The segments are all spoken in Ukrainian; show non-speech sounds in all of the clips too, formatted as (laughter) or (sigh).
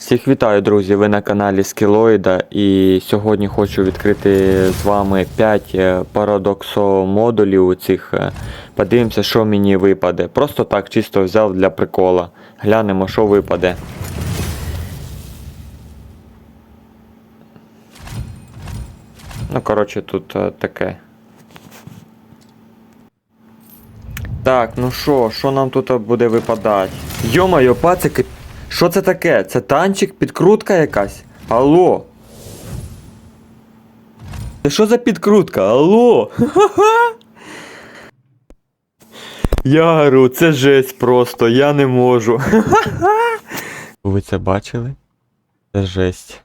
Всіх вітаю, друзі! Ви на каналі Скілоїда і сьогодні хочу відкрити з вами 5 парадоксо модулів цих. Подивимося, що мені випаде. Просто так чисто взяв для прикола. Глянемо, що випаде. Ну, коротше, тут е, таке. Так, ну що, що нам тут буде випадати? Йо-моє, пацики, що це таке? Це танчик, підкрутка якась? Алло? Це що за підкрутка? Алло? (laughs) Я говорю, це жесть просто, я не можу. (laughs) Ви це бачили? Це жесть.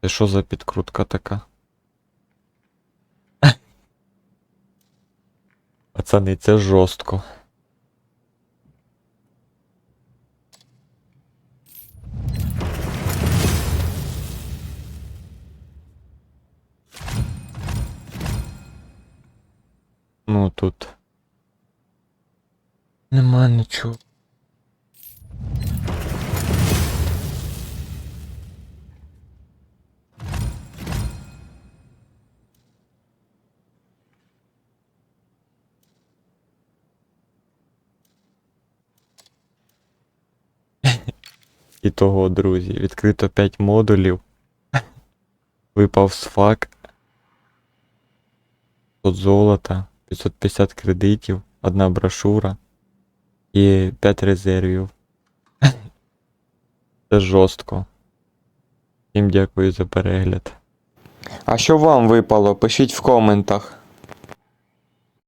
Це що за підкрутка така? (laughs) Пацани, це жорстко. Ну тут. Нема нічого. І того, друзі, відкрито 5 модулів. (laughs) Випав сфак. От золота, 550 кредитів, одна брошура і 5 резервів. (laughs) Це жорстко. Всім дякую за перегляд. А що вам випало? Пишіть в коментах.